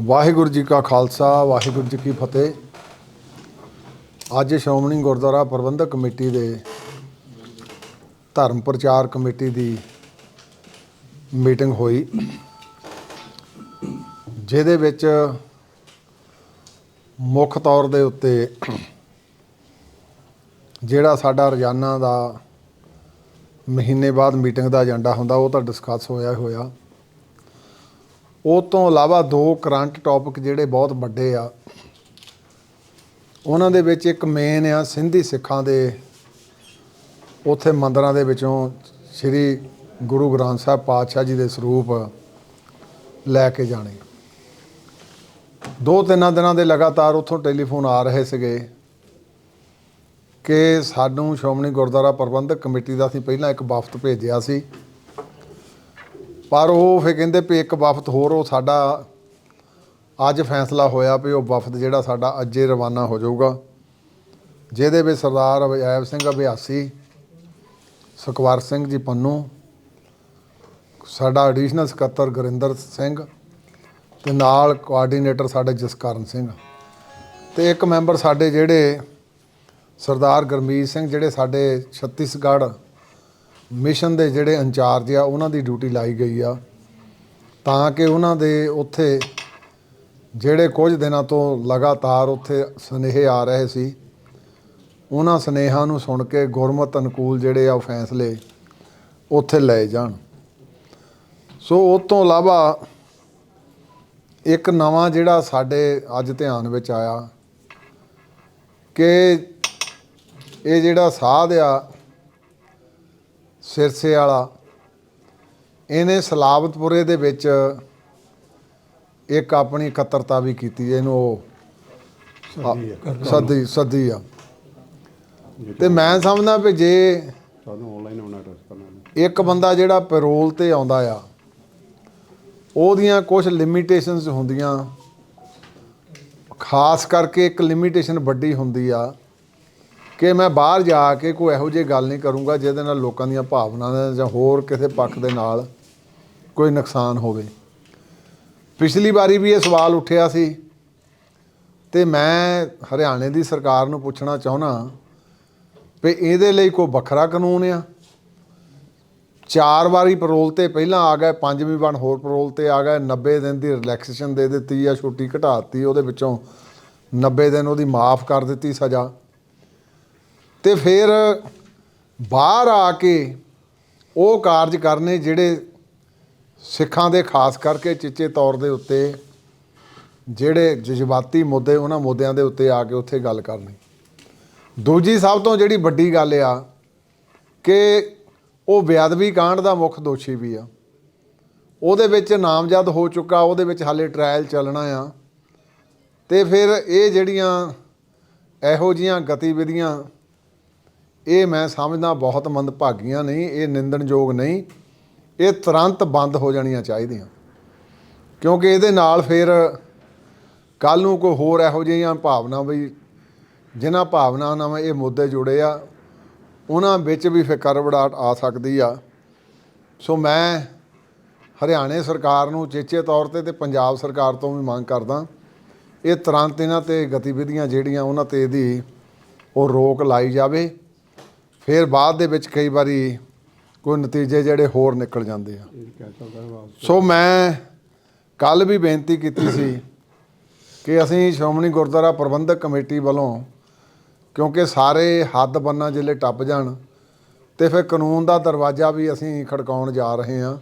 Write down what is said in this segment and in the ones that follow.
ਵਾਹਿਗੁਰੂ ਜੀ ਕਾ ਖਾਲਸਾ, ਵਾਹਿਗੁਰੂ ਜੀ ਕੀ ਫਤਿਹ। ਅੱਜ ਸ਼੍ਰੋਮਣੀ ਗੁਰਦੁਆਰਾ ਪ੍ਰਬੰਧਕ ਕਮੇਟੀ ਦੇ ਧਰਮ ਪ੍ਰਚਾਰ ਕਮੇਟੀ ਦੀ ਮੀਟਿੰਗ ਹੋਈ, ਜਿਹਦੇ ਵਿੱਚ ਮੁੱਖ ਤੌਰ ਦੇ ਉੱਤੇ ਜਿਹੜਾ ਸਾਡਾ ਰੋਜ਼ਾਨਾ ਦਾ ਮਹੀਨੇ ਬਾਅਦ ਮੀਟਿੰਗ ਦਾ ਏਜੰਡਾ ਹੁੰਦਾ, ਉਹ ਤਾਂ ਡਿਸਕਸ ਹੋਇਆ ਹੀ ਹੋਇਆ। ਉਹ ਤੋਂ ਇਲਾਵਾ ਦੋ ਕਰੰਟ ਟੌਪਿਕ ਜਿਹੜੇ ਬਹੁਤ ਵੱਡੇ ਆ, ਉਹਨਾਂ ਦੇ ਵਿੱਚ ਇੱਕ ਮੇਨ ਆ ਸਿੰਧੀ ਸਿੱਖਾਂ ਦੇ, ਉੱਥੇ ਮੰਦਰਾਂ ਦੇ ਵਿੱਚੋਂ ਸ੍ਰੀ ਗੁਰੂ ਗ੍ਰੰਥ ਸਾਹਿਬ ਪਾਤਸ਼ਾਹ ਜੀ ਦੇ ਸਰੂਪ ਲੈ ਕੇ ਜਾਣੇ। ਦੋ ਤਿੰਨਾਂ ਦਿਨਾਂ ਦੇ ਲਗਾਤਾਰ ਉੱਥੋਂ ਟੈਲੀਫੋਨ ਆ ਰਹੇ ਸੀਗੇ ਕਿ ਸਾਨੂੰ ਸ਼੍ਰੋਮਣੀ ਗੁਰਦੁਆਰਾ ਪ੍ਰਬੰਧਕ ਕਮੇਟੀ ਦਾ ਅਸੀਂ ਪਹਿਲਾਂ ਇੱਕ ਵਫਦ ਭੇਜਿਆ ਸੀ। ਪਰ ਉਹ ਫੇ ਕਹਿੰਦੇ ਵੀ ਇੱਕ ਵਫਦ ਹੋਰ ਉਹ ਸਾਡਾ ਅੱਜ ਫੈਸਲਾ ਹੋਇਆ ਵੀ ਉਹ ਵਫਦ ਜਿਹੜਾ ਸਾਡਾ ਅੱਜੇ ਰਵਾਨਾ ਹੋ ਜਾਊਗਾ। ਜਿਹਦੇ ਵਿੱਚ ਸਰਦਾਰ ਅਜੈਬ ਸਿੰਘ ਅਭਿਆਸੀ, ਸੁਖਵਰ ਸਿੰਘ ਜੀ ਪੰਨੂ, ਸਾਡਾ ਐਡੀਸ਼ਨਲ ਸਕੱਤਰ ਗੁਰਿੰਦਰ ਸਿੰਘ ਤੇ ਨਾਲ ਕੋਆਰਡੀਨੇਟਰ ਸਾਡੇ ਜਸਕਰਨ ਸਿੰਘ। ਤੇ ਇੱਕ ਮੈਂਬਰ ਸਾਡੇ ਜਿਹੜੇ ਸਰਦਾਰ ਗਰਮੀਤ ਸਿੰਘ ਜਿਹੜੇ ਸਾਡੇ ਛੱਤੀਸਗੜ੍ਹ ਮਿਸ਼ਨ ਦੇ ਜਿਹੜੇ ਇੰਚਾਰਜ ਆ, ਉਹਨਾਂ ਦੀ ਡਿਊਟੀ ਲਾਈ ਗਈ ਆ। ਤਾਂ ਕਿ ਉਹਨਾਂ ਦੇ ਉੱਥੇ ਜਿਹੜੇ ਕੁਝ ਦਿਨਾਂ ਤੋਂ ਲਗਾਤਾਰ ਉੱਥੇ ਸੁਨੇਹੇ ਆ ਰਹੇ ਸੀ, ਉਹਨਾਂ ਸੁਨੇਹਾਂ ਨੂੰ ਸੁਣ ਕੇ ਗੁਰਮਤ ਅਨੁਕੂਲ ਜਿਹੜੇ ਆ ਉਹ ਫੈਸਲੇ ਉੱਥੇ ਲਏ ਜਾਣ। ਸੋ ਉਸ ਤੋਂ ਇਲਾਵਾ ਇੱਕ ਨਵਾਂ ਜਿਹੜਾ ਸਾਡੇ ਅੱਜ ਧਿਆਨ ਵਿੱਚ ਆਇਆ ਕਿ ਇਹ ਜਿਹੜਾ ਸਾਧ ਆ ਸਿਰਸੇ ਵਾਲਾ ਇਹਨੇ ਸਲਾਬਤਪੁਰੇ ਦੇ ਵਿੱਚ ਇੱਕ ਆਪਣੀ ਇਕੱਤਰਤਾ ਵੀ ਕੀਤੀ ਇਹਨੂੰ ਉਹ ਸੱਦੀ ਸੱਦੀ ਆ। ਤੇ ਮੈਂ ਸਮਝਦਾ ਵੀ ਜੇ ਸਾਨੂੰ ਆਨਲਾਈਨ ਹੋਣਾ ਟੈਸਟ ਕਰਨਾ ਇੱਕ ਬੰਦਾ ਜਿਹੜਾ ਪੈਰੋਲ ਤੇ ਆਉਂਦਾ ਆ ਉਹਦੀਆਂ ਕੁਝ ਲਿਮਿਟੇਸ਼ਨਸ ਹੁੰਦੀਆਂ। ਖਾਸ ਕਰਕੇ ਇੱਕ ਲਿਮਿਟੇਸ਼ਨ ਵੱਡੀ ਹੁੰਦੀ ਆ ਕਿ ਮੈਂ ਬਾਹਰ ਜਾ ਕੇ ਕੋਈ ਇਹੋ ਜਿਹੀ ਗੱਲ ਨਹੀਂ ਕਰੂੰਗਾ ਜਿਹਦੇ ਨਾਲ ਲੋਕਾਂ ਦੀਆਂ ਭਾਵਨਾਵਾਂ ਜਾਂ ਹੋਰ ਕਿਸੇ ਪੱਖ ਦੇ ਨਾਲ ਕੋਈ ਨੁਕਸਾਨ ਹੋਵੇ। ਪਿਛਲੀ ਵਾਰੀ ਵੀ ਇਹ ਸਵਾਲ ਉੱਠਿਆ ਸੀ ਤੇ ਮੈਂ ਹਰਿਆਣੇ ਦੀ ਸਰਕਾਰ ਨੂੰ ਪੁੱਛਣਾ ਚਾਹੁੰਦਾ ਵੀ ਇਹਦੇ ਲਈ ਕੋਈ ਵੱਖਰਾ ਕਾਨੂੰਨ ਆ? ਚਾਰ ਵਾਰੀ ਪੈਰੋਲ ਤੇ ਪਹਿਲਾਂ ਆ ਗਏ, ਪੰਜਵੀਂ ਵਾਰ ਹੋਰ ਪੈਰੋਲ ਤੇ ਆ ਗਏ 90 ਦਿਨ ਦੀ ਰਿਲੈਕਸੇਸ਼ਨ ਦੇ ਦਿੱਤੀ ਆ, ਛੁੱਟੀ ਘਟਾਤੀ ਉਹਦੇ ਵਿੱਚੋਂ 90 ਦਿਨ ਉਹਦੀ ਮਾਫ ਕਰ ਦਿੱਤੀ ਸਜ਼ਾ। ਤੇ ਫਿਰ ਬਾਹਰ ਆ ਕੇ ਉਹ ਕਾਰਜ ਕਰਨੇ ਜਿਹੜੇ ਸਿੱਖਾਂ ਦੇ ਖਾਸ ਕਰਕੇ ਚਿੱਚੇ ਤੌਰ ਦੇ ਉੱਤੇ, ਜਿਹੜੇ ਜਜ਼ਬਾਤੀ ਮੁੱਦੇ ਉਹਨਾਂ ਮੁੱਦਿਆਂ ਦੇ ਉੱਤੇ ਆ ਕੇ ਉੱਥੇ ਗੱਲ ਕਰਨੀ। ਦੂਜੀ ਸਭ ਤੋਂ ਜਿਹੜੀ ਵੱਡੀ ਗੱਲ ਆ ਕਿ ਉਹ ਵਿਆਦਵੀ ਕਾਂਡ ਦਾ ਮੁੱਖ ਦੋਸ਼ੀ ਵੀ ਆ। ਉਹਦੇ ਵਿੱਚ ਨਾਮਜ਼ਦ ਹੋ ਚੁੱਕਾ, ਉਹਦੇ ਵਿੱਚ ਹਾਲੇ ਟ੍ਰਾਇਲ ਚੱਲਣਾ ਆ। ਤੇ ਫਿਰ ਇਹ ਜਿਹੜੀਆਂ ਇਹੋ ਜੀਆਂ ਗਤੀਵਿਧੀਆਂ, ਇਹ ਮੈਂ ਸਮਝਦਾ ਬਹੁਤ ਮੰਦਭਾਗੀਆਂ ਨਹੀਂ, ਇਹ ਨਿੰਦਣਯੋਗ ਨਹੀਂ, ਇਹ ਤੁਰੰਤ ਬੰਦ ਹੋ ਜਾਣੀਆਂ ਚਾਹੀਦੀਆਂ। ਕਿਉਂਕਿ ਇਹਦੇ ਨਾਲ ਫਿਰ ਕੱਲ ਨੂੰ ਕੋਈ ਹੋਰ ਇਹੋ ਜਿਹੀਆਂ ਭਾਵਨਾ ਵੀ, ਜਿਨ੍ਹਾਂ ਭਾਵਨਾਵਾਂ ਨਾਲ ਇਹ ਮੁੱਦੇ ਜੁੜੇ ਆ ਉਹਨਾਂ ਵਿੱਚ ਵੀ ਫਿਰ ਕਰਵੜਾਟ ਆ ਸਕਦੀ ਆ। ਸੋ ਮੈਂ ਹਰਿਆਣੇ ਸਰਕਾਰ ਨੂੰ ਚੇਚੇ ਤੌਰ ਤੇ ਤੇ ਪੰਜਾਬ ਸਰਕਾਰ ਤੋਂ ਵੀ ਮੰਗ ਕਰਦਾ। ਇਹ ਤੁਰੰਤ ਇਹਨਾਂ ਤੇ ਗਤੀਵਿਧੀਆਂ ਜਿਹੜੀਆਂ ਉਹਨਾਂ ਤੇ ਇਹਦੀ ਉਹ ਰੋਕ ਲਾਈ ਜਾਵੇ। ਫਿਰ ਬਾਅਦ ਦੇ ਵਿੱਚ ਕਈ ਵਾਰੀ ਕੋਈ ਨਤੀਜੇ ਜਿਹੜੇ ਹੋਰ ਨਿਕਲ ਜਾਂਦੇ ਆ। ਸੋ ਮੈਂ ਕੱਲ ਵੀ ਬੇਨਤੀ ਕੀਤੀ ਸੀ ਕਿ ਅਸੀਂ ਸ਼੍ਰੋਮਣੀ ਗੁਰਦੁਆਰਾ ਪ੍ਰਬੰਧਕ ਕਮੇਟੀ ਵੱਲੋਂ ਕਿਉਂਕਿ ਸਾਰੇ ਹੱਦ ਬੰਨਾ ਜ਼ਿਲ੍ਹੇ ਟੱਪ ਜਾਣ ਤੇ ਫਿਰ ਕਾਨੂੰਨ ਦਾ ਦਰਵਾਜ਼ਾ ਵੀ ਅਸੀਂ ਖੜਕਾਉਣ ਜਾ ਰਹੇ ਹਾਂ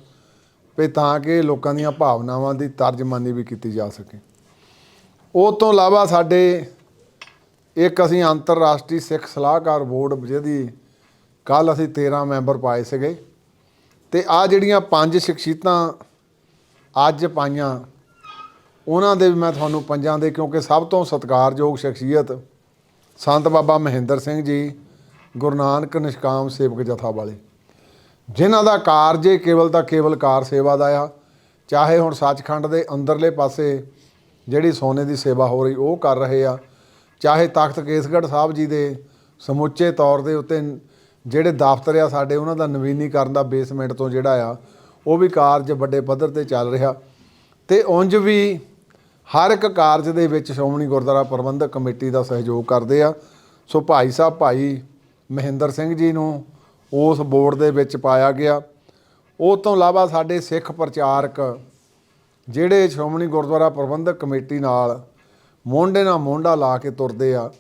ਵੀ ਤਾਂ ਕਿ ਲੋਕਾਂ ਦੀਆਂ ਭਾਵਨਾਵਾਂ ਦੀ ਤਰਜਮਾਨੀ ਵੀ ਕੀਤੀ ਜਾ ਸਕੇ। ਉਹ ਤੋਂ ਇਲਾਵਾ ਸਾਡੇ ਇੱਕ ਅਸੀਂ ਅੰਤਰਰਾਸ਼ਟਰੀ ਸਿੱਖ ਸਲਾਹਕਾਰ ਬੋਰਡ ਜਿਹਦੀ ਕੱਲ ਅਸੀਂ 13 ਮੈਂਬਰ ਪਾਏ ਸੀਗੇ ਤੇ ਆ ਜਿਹੜੀਆਂ ਪੰਜ ਸ਼ਖਸੀਅਤਾਂ ਅੱਜ ਪਾਈਆਂ, ਉਹਨਾਂ ਦੇ ਵੀ ਮੈਂ ਤੁਹਾਨੂੰ ਪੰਜਾਂ ਦੇ ਕਿਉਂਕਿ ਸਭ ਤੋਂ ਸਤਿਕਾਰਯੋਗ ਸ਼ਖਸੀਅਤ ਸੰਤ ਬਾਬਾ ਮਹਿੰਦਰ ਸਿੰਘ ਜੀ, ਗੁਰੂ ਨਾਨਕ ਨਿਸ਼ਕਾਮ ਸੇਵਕ ਜਥਾ ਵਾਲੇ। ਜਿਨ੍ਹਾਂ ਦਾ ਕਾਰਜ ਇਹ ਕੇਵਲ ਤਾਂ ਕੇਵਲ ਕਾਰ ਸੇਵਾ ਦਾ ਆ। ਚਾਹੇ ਹੁਣ ਸੱਚਖੰਡ ਦੇ ਅੰਦਰਲੇ ਪਾਸੇ ਜਿਹੜੀ ਸੋਨੇ ਦੀ ਸੇਵਾ ਹੋ ਰਹੀ, ਉਹ ਕਰ ਰਹੇ ਆ। ਚਾਹੇ ਤਖਤ ਕੇਸਗੜ੍ਹ ਸਾਹਿਬ ਜੀ ਦੇ ਸਮੁੱਚੇ ਤੌਰ ਦੇ ਉੱਤੇ ਜਿਹੜੇ ਦਫ਼ਤਰ ਆ ਸਾਡੇ, ਉਹਨਾਂ ਦਾ ਨਵੀਨੀਕਰਨ ਦਾ ਬੇਸਮੈਂਟ ਤੋਂ ਜਿਹੜਾ ਆ, ਉਹ ਵੀ ਕਾਰਜ ਵੱਡੇ ਪੱਧਰ ਤੇ ਚੱਲ ਰਿਹਾ। ਤੇ ਉਂਝ ਵੀ ਹਰ ਇੱਕ ਕਾਰਜ ਦੇ ਵਿੱਚ ਸ਼੍ਰੋਮਣੀ ਗੁਰਦੁਆਰਾ ਪ੍ਰਬੰਧਕ ਕਮੇਟੀ ਦਾ ਸਹਿਯੋਗ ਕਰਦੇ ਆ। ਸੋ ਭਾਈ ਸਾਹਿਬ, ਭਾਈ ਮਹਿੰਦਰ ਸਿੰਘ ਜੀ ਨੂੰ ਉਸ ਬੋਰਡ ਦੇ ਵਿੱਚ ਪਾਇਆ ਗਿਆ। ਉਹ ਤੋਂ ਇਲਾਵਾ ਸਾਡੇ ਸਿੱਖ ਪ੍ਰਚਾਰਕ ਜਿਹੜੇ ਸ਼੍ਰੋਮਣੀ ਗੁਰਦੁਆਰਾ ਪ੍ਰਬੰਧਕ ਕਮੇਟੀ ਨਾਲ ਮੋਢੇ ਨਾਲ ਮੋਢਾ ਲਾ ਕੇ ਤੁਰਦੇ ਆ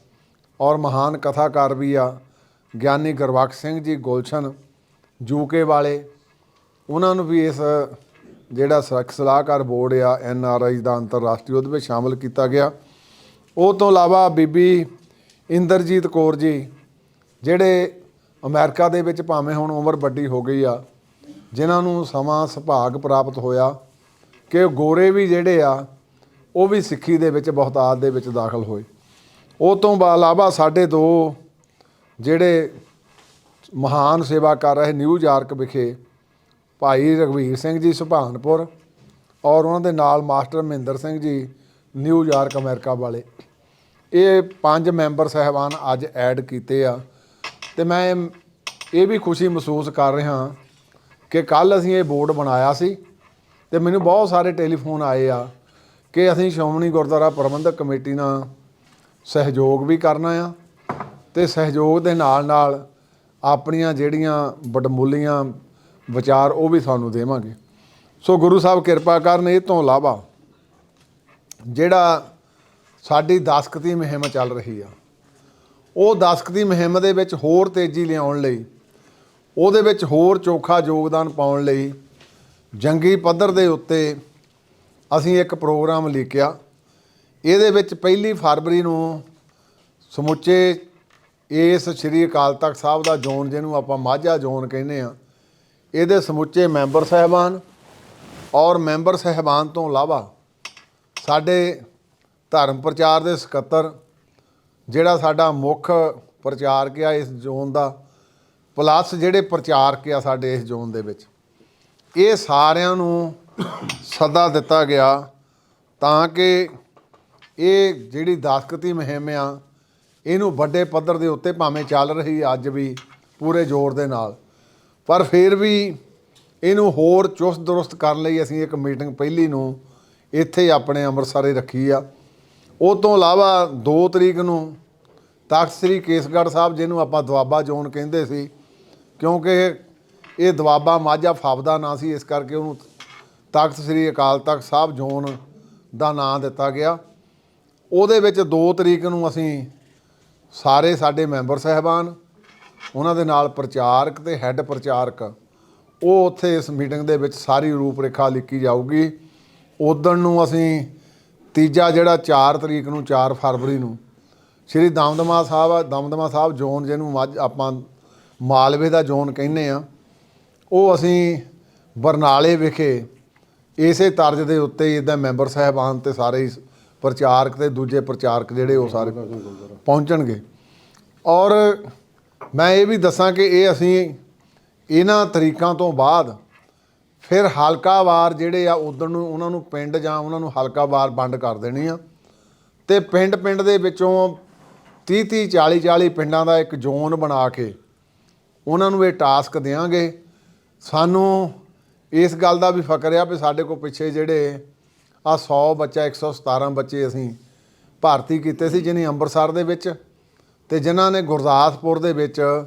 ਔਰ ਮਹਾਨ ਕਥਾਕਾਰ ਵੀ ਆ, ਗਿਆਨੀ ਗੁਰਬਖਸ਼ ਸਿੰਘ ਜੀ ਗੁਲਸ਼ਨ ਜੂਕੇ ਵਾਲੇ, ਉਹਨਾਂ ਨੂੰ ਵੀ ਇਸ ਜਿਹੜਾ ਸਲਾਹਕਾਰ ਬੋਰਡ ਆ, ਐਨ ਆਰ ਆਈ ਦਾ ਅੰਤਰਰਾਸ਼ਟਰੀ, ਉਹਦੇ ਵਿੱਚ ਸ਼ਾਮਲ ਕੀਤਾ ਗਿਆ। ਉਹ ਤੋਂ ਇਲਾਵਾ ਬੀਬੀ ਇੰਦਰਜੀਤ ਕੌਰ ਜੀ, ਜਿਹੜੇ ਅਮਰੀਕਾ ਦੇ ਵਿੱਚ ਭਾਵੇਂ ਹੁਣ ਉਮਰ ਵੱਡੀ ਹੋ ਗਈ ਆ, ਜਿਨ੍ਹਾਂ ਨੂੰ ਸਮਾਂ ਸੁਭਾਗ ਪ੍ਰਾਪਤ ਹੋਇਆ, ਕਿ ਗੋਰੇ ਵੀ ਜਿਹੜੇ ਆ, ਉਹ ਵੀ ਸਿੱਖੀ ਦੇ ਵਿੱਚ, ਬਹੁਤਾਤ ਦੇ ਵਿੱਚ ਦਾਖਲ ਹੋਏ। ਉਹ ਤੋਂ ਬਾ- ਇਲਾਵਾ ਸਾਡੇ ਦੋ ਜਿਹੜੇ ਮਹਾਨ ਸੇਵਾ ਕਰ ਰਹੇ ਨਿਊਯਾਰਕ ਵਿਖੇ ਭਾਈ ਰਘਵੀਰ ਸਿੰਘ ਜੀ ਸੁਭਾਨਪੁਰ ਔਰ ਉਹਨਾਂ ਦੇ ਨਾਲ master Mahinder Singh ji New York America ਵਾਲੇ। ਇਹ ਪੰਜ ਮੈਂਬਰ ਸਹਿਬਾਨ ਅੱਜ ਐਡ ਕੀਤੇ ਆ ਤੇ ਮੈਂ ਇਹ ਵੀ ਖੁਸ਼ੀ ਮਹਿਸੂਸ ਕਰ ਰਿਹਾ ਕਿ ਕੱਲ ਅਸੀਂ ਇਹ ਬੋਰਡ ਬਣਾਇਆ ਸੀ ਤੇ ਮੈਨੂੰ ਬਹੁਤ ਸਾਰੇ ਟੈਲੀਫੋਨ ਆਏ ਆ ਕਿ ਅਸੀਂ ਸ਼੍ਰੋਮਣੀ ਗੁਰਦੁਆਰਾ ਪ੍ਰਬੰਧਕ ਕਮੇਟੀ ਨਾਲ ਸਹਿਯੋਗ ਵੀ ਕਰਨਾ ਆ ਤੇ ਸਹਿਯੋਗ ਦੇ ਨਾਲ ਨਾਲ ਆਪਣੀਆਂ ਜਿਹੜੀਆਂ ਵਡਮੁੱਲੀਆਂ ਵਿਚਾਰ ਉਹ ਵੀ ਤੁਹਾਨੂੰ ਦੇਵਾਂਗੇ। ਸੋ ਗੁਰੂ ਸਾਹਿਬ ਕਿਰਪਾ ਕਰਨ, ਇਹ ਤੋਂ ਇਲਾਵਾ ਜਿਹੜਾ ਸਾਡੀ ਦਸਕਤੀ ਮੁਹਿੰਮ ਚੱਲ ਰਹੀ ਆ, ਉਹ ਦਸਕਤੀ ਮੁਹਿੰਮ ਦੇ ਵਿੱਚ ਹੋਰ ਤੇਜ਼ੀ ਲਿਆਉਣ ਲਈ, ਉਹਦੇ ਵਿੱਚ ਹੋਰ ਚੋਖਾ ਯੋਗਦਾਨ ਪਾਉਣ ਲਈ ਜੰਗੀ ਪੱਧਰ ਦੇ ਉੱਤੇ ਅਸੀਂ ਇੱਕ ਪ੍ਰੋਗਰਾਮ ਲਿਖਿਆ ਇਹਦੇ ਵਿੱਚ ਪਹਿਲੀ ਫਰਵਰੀ ਨੂੰ ਸਮੁੱਚੇ ਇਸ ਸ੍ਰੀ ਅਕਾਲ ਤਖਤ ਸਾਹਿਬ ਦਾ ਜ਼ੋਨ, ਜਿਹਨੂੰ ਆਪਾਂ ਮਾਝਾ ਜ਼ੋਨ ਕਹਿੰਦੇ ਆ ਇਹਦੇ ਸਮੁੱਚੇ ਮੈਂਬਰ ਸਹਿਬਾਨ ਔਰ ਮੈਂਬਰ ਸਹਿਬਾਨ ਤੋਂ ਇਲਾਵਾ ਸਾਡੇ ਧਰਮ ਪ੍ਰਚਾਰ ਦੇ ਸਕੱਤਰ, ਜਿਹੜਾ ਸਾਡਾ ਮੁੱਖ ਪ੍ਰਚਾਰਕ ਆ ਇਸ ਜ਼ੋਨ ਦਾ, ਪਲੱਸ ਜਿਹੜੇ ਪ੍ਰਚਾਰਕ ਆ ਸਾਡੇ ਇਸ ਜ਼ੋਨ ਦੇ ਵਿੱਚ। ਇਹ ਸਾਰਿਆਂ ਨੂੰ ਸੱਦਾ ਦਿੱਤਾ ਗਿਆ ਤਾਂ ਕਿ ਇਹ ਜਿਹੜੀ ਦਸਕਤੀ ਮੁਹਿੰਮ ਆ, ਇਹਨੂੰ ਵੱਡੇ ਪੱਧਰ ਦੇ ਉੱਤੇ ਭਾਵੇਂ ਚੱਲ ਰਹੀ ਅੱਜ ਵੀ ਪੂਰੇ ਜ਼ੋਰ ਦੇ ਨਾਲ। ਪਰ ਫਿਰ ਵੀ ਇਹਨੂੰ ਹੋਰ ਚੁਸਤ ਦਰੁਸਤ ਕਰਨ ਲਈ ਅਸੀਂ ਇੱਕ ਮੀਟਿੰਗ ਪਹਿਲੀ ਨੂੰ, ਇੱਥੇ ਆਪਣੇ ਅੰਮ੍ਰਿਤਸਰੇ ਰੱਖੀ ਆ। ਉਹ ਤੋਂ ਇਲਾਵਾ 2 ਤਰੀਕ ਨੂੰ ਤਖਤ ਸ੍ਰੀ ਕੇਸਗੜ੍ਹ ਸਾਹਿਬ, ਜਿਹਨੂੰ ਆਪਾਂ ਦੁਆਬਾ ਜ਼ੋਨ ਕਹਿੰਦੇ ਸੀ, ਕਿਉਂਕਿ ਇਹ ਦੁਆਬਾ ਮਾਝਾ ਫਾਬਦਾ ਨਾਂ ਸੀ, ਇਸ ਕਰਕੇ ਉਹਨੂੰ ਤਖਤ ਸ੍ਰੀ ਅਕਾਲ ਤਖਤ ਸਾਹਿਬ ਜ਼ੋਨ ਦਾ ਨਾਂ ਦਿੱਤਾ ਗਿਆ। ਉਹਦੇ ਵਿੱਚ 2 ਤਰੀਕ ਨੂੰ ਅਸੀਂ ਸਾਰੇ ਸਾਡੇ ਮੈਂਬਰ ਸਹਿਬਾਨ ਉਹਨਾਂ ਦੇ ਨਾਲ ਪ੍ਰਚਾਰਕ ਤੇ ਹੈੱਡ ਪ੍ਰਚਾਰਕ, ਉਹ ਉੱਥੇ ਇਸ ਮੀਟਿੰਗ ਦੇ ਵਿੱਚ ਸਾਰੀ ਰੂਪਰੇਖਾ ਲਿਖੀ ਜਾਊਗੀ। ਉਦੋਂ ਨੂੰ ਅਸੀਂ ਤੀਜਾ ਜਿਹੜਾ 4 ਤਰੀਕ ਨੂੰ 4 ਫਰਵਰੀ ਨੂੰ ਸ਼੍ਰੀ ਦਮਦਮਾ ਸਾਹਿਬ ਦਮਦਮਾ ਸਾਹਿਬ ਜ਼ੋਨ ਜਿਹਨੂੰ ਮੱਝ ਆਪਾਂ ਮਾਲਵੇ ਦਾ ਜ਼ੋਨ ਕਹਿੰਦੇ ਆ ਉਹ ਅਸੀਂ ਬਰਨਾਲੇ ਵਿਖੇ ਇਸੇ ਤਰਜ਼ ਦੇ ਉੱਤੇ ਇਦਾਂ ਮੈਂਬਰ ਸਾਹਿਬਾਨ ਤੇ ਸਾਰੇ ਹੀ ਪ੍ਰਚਾਰਕ ਤੇ ਦੂਜੇ ਪ੍ਰਚਾਰਕ ਜਿਹੜੇ ਉਹ ਸਾਰੇ ਪਹੁੰਚਣਗੇ। ਔਰ ਮੈਂ ਇਹ ਵੀ ਦੱਸਾਂ ਕਿ ਇਹ ਅਸੀਂ ਇਹਨਾਂ ਤਰੀਕਾਂ ਤੋਂ ਬਾਅਦ ਫਿਰ ਹਲਕਾਵਾਰ ਜਿਹੜੇ ਆ ਉਧਰ ਨੂੰ ਉਹਨਾਂ ਨੂੰ ਪਿੰਡ ਜਾਂ ਉਹਨਾਂ ਨੂੰ ਹਲਕਾਵਾਰ ਵੰਡ ਕਰ ਦੇਣੀ ਆ। ਤੇ ਪਿੰਡ ਪਿੰਡ ਦੇ ਵਿੱਚੋਂ 30 30 40 40 ਪਿੰਡਾਂ ਦਾ ਇੱਕ ਜ਼ੋਨ ਬਣਾ ਕੇ ਉਹਨਾਂ ਨੂੰ ਇਹ ਟਾਸਕ ਦੇਵਾਂਗੇ ਸਾਨੂੰ ਇਸ ਗੱਲ ਦਾ ਵੀ ਫਕਰ ਆ ਵੀ ਸਾਡੇ ਕੋਲ ਪਿੱਛੇ ਜਿਹੜੇ ਆ 100 ਬੱਚਾ 117 ਬੱਚੇ ਅਸੀਂ ਭਰਤੀ ਕੀਤੇ ਸੀ ਜਿਹਨੇ ਅੰਮ੍ਰਿਤਸਰ ਦੇ ਵਿੱਚ। ਤੇ ਜਿਨ੍ਹਾਂ ਨੇ ਗੁਰਦਾਸਪੁਰ ਦੇ ਵਿੱਚ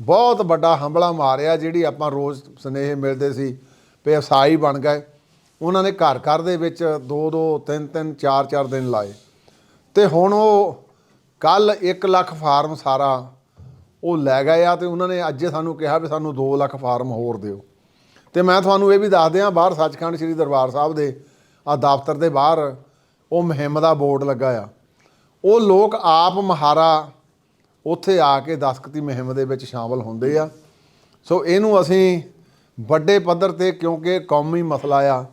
ਬਹੁਤ ਵੱਡਾ ਹੰਬਲਾ ਮਾਰਿਆ, ਜਿਹੜੀ ਆਪਾਂ ਰੋਜ਼ ਸਨੇਹ ਮਿਲਦੇ ਸੀ ਵੀ ਅਸਾਈ ਬਣ ਗਏ। ਉਹਨਾਂ ਨੇ ਘਰ ਘਰ ਦੇ ਵਿੱਚ 2 2 3 3 4 4 ਦਿਨ ਲਾਏ। ਤੇ ਹੁਣ ਉਹ ਕੱਲ 1 ਲੱਖ ਫਾਰਮ ਸਾਰਾ ਉਹ ਲੈ ਗਏ ਆ ਤੇ ਉਹਨਾਂ ਨੇ ਅੱਜ ਸਾਨੂੰ ਕਿਹਾ ਵੀ ਸਾਨੂੰ 2 ਲੱਖ ਫਾਰਮ ਹੋਰ ਦਿਓ। ਤੇ ਮੈਂ ਤੁਹਾਨੂੰ ਇਹ ਵੀ ਦੱਸ ਦਿਆਂ, ਬਾਹਰ ਸੱਚਖੰਡ ਸ੍ਰੀ ਦਰਬਾਰ ਸਾਹਿਬ ਦੇ ਆ ਦਫ਼ਤਰ ਦੇ ਬਾਹਰ ਉਹ ਮੁਹਿੰਮ ਦਾ ਬੋਰਡ ਲੱਗਾ ਆ। ਉਹ ਲੋਕ ਆਪ ਮਹਾਰਾ ਉੱਥੇ ਆ ਕੇ ਦਸਕਤੀ ਮੁਹਿੰਮ ਦੇ ਵਿੱਚ ਸ਼ਾਮਲ ਹੁੰਦੇ ਆ। ਸੋ ਇਹਨੂੰ ਅਸੀਂ ਵੱਡੇ ਪੱਧਰ ਤੇ ਕਿਉਂਕਿ ਕੌਮੀ ਮਸਲਾ ਆ,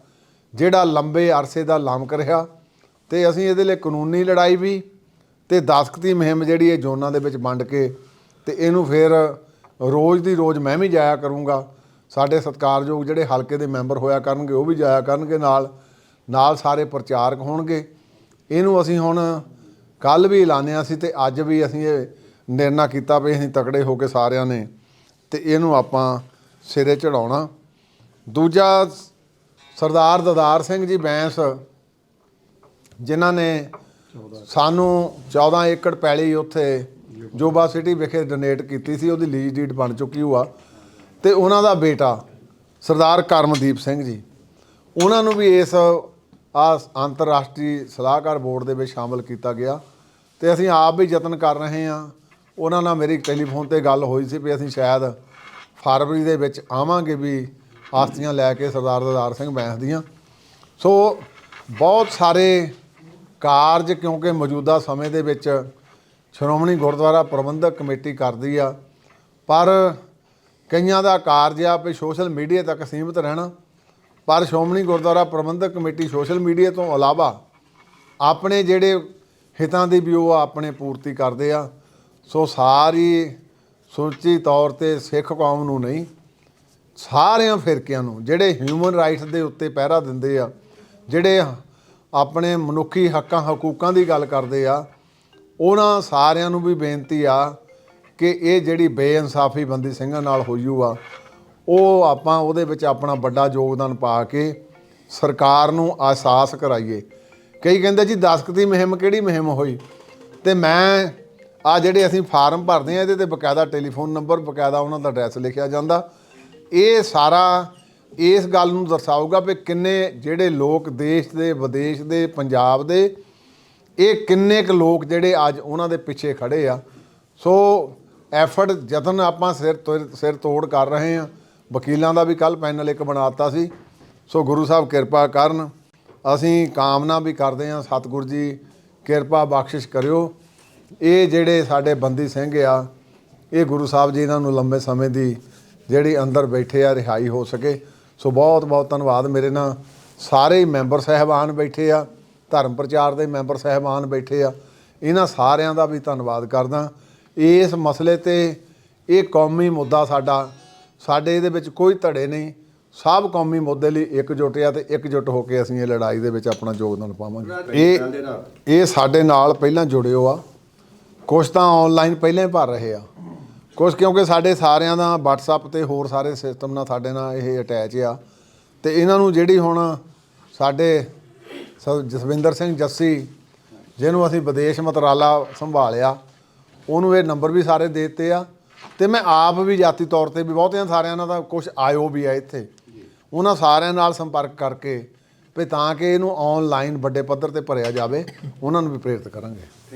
ਜਿਹੜਾ ਲੰਬੇ ਅਰਸੇ ਦਾ ਲਮਕ ਰਿਹਾ ਤੇ ਅਸੀਂ ਇਹਦੇ ਲਈ ਕਾਨੂੰਨੀ ਲੜਾਈ ਵੀ ਤੇ ਦਸਕਤੀ ਮੁਹਿੰਮ ਜਿਹੜੀ ਇਹ ਜ਼ੋਨਾਂ ਦੇ ਵਿੱਚ ਵੰਡ ਕੇ ਤੇ ਇਹਨੂੰ ਫਿਰ ਰੋਜ਼ ਦੀ ਰੋਜ਼ ਮੈਂ ਵੀ ਜਾਇਆ ਕਰੂੰਗਾ। ਸਾਡੇ ਸਤਿਕਾਰਯੋਗ ਜਿਹੜੇ ਹਲਕੇ ਦੇ ਮੈਂਬਰ ਹੋਇਆ ਕਰਨਗੇ, ਉਹ ਵੀ ਜਾਇਆ ਕਰਨਗੇ ਨਾਲ ਨਾਲ ਸਾਰੇ ਪ੍ਰਚਾਰਕ ਹੋਣਗੇ। ਇਹਨੂੰ ਅਸੀਂ ਹੁਣ ਕੱਲ ਵੀ ਐਲਾਨਿਆ ਸੀ ਤੇ ਅੱਜ ਵੀ ਅਸੀਂ ਇਹ ਨਿਰਣਾ ਕੀਤਾ ਵੀ ਅਸੀਂ ਤਕੜੇ ਹੋ ਕੇ ਸਾਰਿਆਂ ਨੇ ਤੇ ਇਹਨੂੰ ਆਪਾਂ ਸਿਰੇ ਚੜਾਉਣਾ। ਦੂਜਾ ਸਰਦਾਰ ਦਦਾਰ ਸਿੰਘ ਜੀ ਬੈਂਸ, ਜਿਨ੍ਹਾਂ ਨੇ ਸਾਨੂੰ 14 ਏਕੜ ਪੈਲੀ ਉੱਥੇ ਜੋਬਾ ਸਿਟੀ ਵਿਖੇ ਡੋਨੇਟ ਕੀਤੀ ਸੀ, ਉਹਦੀ ਲੀਜ਼ ਡੀਡ ਬਣ ਚੁੱਕੀ ਹੋਆ। ਤੇ ਉਹਨਾਂ ਦਾ ਬੇਟਾ ਸਰਦਾਰ ਕਰਮਦੀਪ ਸਿੰਘ ਜੀ, ਉਹਨਾਂ ਨੂੰ ਵੀ ਇਸ ਆ ਅੰਤਰਰਾਸ਼ਟਰੀ ਸਲਾਹਕਾਰ ਬੋਰਡ ਦੇ ਵਿੱਚ ਸ਼ਾਮਲ ਕੀਤਾ ਗਿਆ। ਤੇ ਅਸੀਂ ਆਪ ਵੀ ਯਤਨ ਕਰ ਰਹੇ ਹਾਂ ਉਹਨਾਂ ਨਾਲ ਮੇਰੀ ਟੈਲੀਫੋਨ ਤੇ ਗੱਲ ਹੋਈ ਸੀ ਵੀ ਅਸੀਂ ਸ਼ਾਇਦ ਫਰਵਰੀ ਦੇ ਵਿੱਚ ਆਵਾਂਗੇ ਵੀ ਆਸਤੀਆਂ ਲੈ ਕੇ ਸਰਦਾਰ ਦਦਾਰ ਸਿੰਘ ਬੈਂਸ ਦੀਆਂ। ਸੋ ਬਹੁਤ ਸਾਰੇ ਕਾਰਜ ਕਿਉਂਕਿ ਮੌਜੂਦਾ ਸਮੇਂ ਦੇ ਵਿੱਚ ਸ਼੍ਰੋਮਣੀ ਗੁਰਦੁਆਰਾ ਪ੍ਰਬੰਧਕ ਕਮੇਟੀ ਕਰਦੀ ਆ, ਪਰ ਕਈਆਂ ਦਾ ਕਾਰਜ ਆ ਵੀ ਸੋਸ਼ਲ ਮੀਡੀਆ ਤੱਕ ਸੀਮਿਤ ਰਹਿਣਾ। ਪਰ Shiromani Gurdwara Prabandhak committee social media ਤੋਂ ਇਲਾਵਾ ਆਪਣੇ ਜਿਹੜੇ ਹਿੱਤਾਂ ਦੀ ਵੀ ਉਹ ਆਪਣੇ ਪੂਰਤੀ ਕਰਦੇ ਆ ਸੋ ਸਾਰੀ ਸੁਚੀ ਤੌਰ ਤੇ ਸਿੱਖ ਕੌਮ ਨੂੰ ਨਹੀਂ, ਸਾਰਿਆਂ ਫਿਰਕਿਆਂ ਨੂੰ, ਜਿਹੜੇ ਹਿਊਮਨ ਰਾਈਟਸ ਦੇ ਉੱਤੇ ਪਹਿਰਾ ਦਿੰਦੇ ਆ, ਜਿਹੜੇ ਆਪਣੇ ਮਨੁੱਖੀ ਹੱਕਾਂ, ਹਕੂਕਾਂ ਦੀ ਗੱਲ ਕਰਦੇ ਆ, ਉਹਨਾਂ ਸਾਰਿਆਂ ਨੂੰ ਵੀ ਬੇਨਤੀ ਆ ਕਿ ਇਹ ਜਿਹੜੀ ਬੇਇਨਸਾਫੀ ਬੰਦੀ ਸਿੰਘਾਂ ਨਾਲ ਹੋਈ ਆ, ਉਹ ਆਪਾਂ ਉਹਦੇ ਵਿੱਚ ਆਪਣਾ ਵੱਡਾ ਯੋਗਦਾਨ ਪਾ ਕੇ ਸਰਕਾਰ ਨੂੰ ਅਹਿਸਾਸ ਕਰਾਈਏ। ਕਈ ਕਹਿੰਦੇ ਜੀ ਦਸਕ ਦੀ ਮੁਹਿੰਮ ਕਿਹੜੀ ਮੁਹਿੰਮ ਹੋਈ? ਤੇ ਮੈਂ ਆ ਜਿਹੜੇ ਅਸੀਂ ਫਾਰਮ ਭਰਦੇ ਆ, ਇਹਦੇ ਤੇ ਬਕਾਇਦਾ ਟੈਲੀਫੋਨ ਨੰਬਰ, ਬਕਾਇਦਾ ਉਹਨਾਂ ਦਾ ਐਡਰੈਸ ਲਿਖਿਆ ਜਾਂਦਾ। ਇਹ ਸਾਰਾ ਇਸ ਗੱਲ ਨੂੰ ਦਰਸਾਊਗਾ ਵੀ ਕਿੰਨੇ ਜਿਹੜੇ ਲੋਕ ਦੇਸ਼ ਦੇ, ਵਿਦੇਸ਼ ਦੇ, ਪੰਜਾਬ ਦੇ, ਇਹ ਕਿੰਨੇ ਕੁ ਲੋਕ ਜਿਹੜੇ ਅੱਜ ਉਹਨਾਂ ਦੇ ਪਿੱਛੇ ਖੜੇ ਆ। ਸੋ ਐਫਰਟ ਯਤਨ ਆਪਾਂ ਸਿਰ ਤੋਂ- ਸਿਰ ਤੋੜ ਕਰ ਰਹੇ ਆ। ਵਕੀਲਾਂ ਦਾ ਵੀ ਕੱਲ ਪੈਨਲ ਇੱਕ ਬਣਾਤਾ ਸੀ। ਸੋ ਗੁਰੂ ਸਾਹਿਬ ਕਿਰਪਾ ਕਰਨ। ਅਸੀਂ ਕਾਮਨਾ ਵੀ ਕਰਦੇ ਆ। ਸਤਿਗੁਰੂ ਜੀ ਕਿਰਪਾ ਬਖਸ਼ਿਸ਼ ਕਰਿਓ। ਇਹ ਜਿਹੜੇ ਸਾਡੇ ਬੰਦੀ ਸਿੰਘ ਆ ਇਹ ਗੁਰੂ ਸਾਹਿਬ ਜੀ ਇਹਨਾਂ ਨੂੰ ਲੰਬੇ ਸਮੇਂ ਦੀ ਜਿਹੜੀ ਅੰਦਰ ਬੈਠੇ ਆ ਰਿਹਾਈ ਹੋ ਸਕੇ। ਸੋ ਬਹੁਤ ਬਹੁਤ ਧੰਨਵਾਦ ਮੇਰੇ ਨਾਲ। ਸਾਰੇ ਮੈਂਬਰ ਸਹਿਬਾਨ ਬੈਠੇ ਆ ਧਰਮ ਪ੍ਰਚਾਰ ਦੇ ਮੈਂਬਰ ਸਹਿਬਾਨ ਬੈਠੇ ਆ। ਇਹਨਾਂ ਸਾਰਿਆਂ ਦਾ ਵੀ ਧੰਨਵਾਦ ਕਰਦਾ। ਇਸ ਮਸਲੇ ਤੇ ਇਹ ਕੌਮੀ ਮੁੱਦਾ ਸਾਡਾ ਸਾਡੇ ਇਹਦੇ ਵਿੱਚ ਕੋਈ ਧੜੇ ਨਹੀਂ। ਸਭ ਕੌਮੀ ਮੁੱਦੇ ਲਈ ਇਕਜੁੱਟ ਆ ਤੇ ਇਕਜੁੱਟ ਹੋ ਕੇ ਅਸੀਂ ਇਹ ਲੜਾਈ ਦੇ ਵਿੱਚ ਆਪਣਾ ਯੋਗਦਾਨ ਪਾਵਾਂਗੇ। ਇਹ ਇਹ ਸਾਡੇ ਨਾਲ ਪਹਿਲਾਂ ਜੁੜਿਓ ਆ। ਕੁਝ ਤਾਂ ਆਨਲਾਈਨ ਪਹਿਲਾਂ ਹੀ ਭਰ ਰਹੇ ਆ। ਕੁਝ ਕਿਉਂਕਿ ਸਾਡੇ ਸਾਰਿਆਂ ਦਾ WhatsApp ਤੇ ਹੋਰ ਸਾਰੇ ਸਿਸਟਮ ਨਾਲ ਸਾਡੇ ਨਾਲ ਇਹ ਅਟੈਚ ਆ। ਤੇ ਇਹਨਾਂ ਨੂੰ ਜਿਹੜੀ ਹੁਣ ਸਾਡੇ ਸ- ਜਸਵਿੰਦਰ ਸਿੰਘ ਜੱਸੀ, ਜਿਹਨੂੰ ਅਸੀਂ ਵਿਦੇਸ਼ ਮੰਤਰਾਲਾ ਸੰਭਾਲਿਆ, ਉਹਨੂੰ ਇਹ ਨੰਬਰ ਵੀ ਸਾਰੇ ਦੇ ਦਿੱਤੇ ਆ। ਤੇ ਮੈਂ ਆਪ ਵੀ ਜਾਤੀ ਤੌਰ ਤੇ ਵੀ ਬਹੁਤਿਆਂ ਸਾਰਿਆਂ ਨਾਲ ਦਾ ਕੁਝ ਆਇਓ ਵੀ ਆ ਇੱਥੇ। ਉਹਨਾਂ ਸਾਰਿਆਂ ਨਾਲ ਸੰਪਰਕ ਕਰਕੇ ਵੀ ਤਾਂ ਕਿ ਇਹਨੂੰ ਆਨਲਾਈਨ ਵੱਡੇ ਪੱਧਰ ਤੇ ਭਰਿਆ ਜਾਵੇ, ਉਹਨਾਂ ਨੂੰ ਵੀ ਪ੍ਰੇਰਿਤ ਕਰਾਂਗੇ।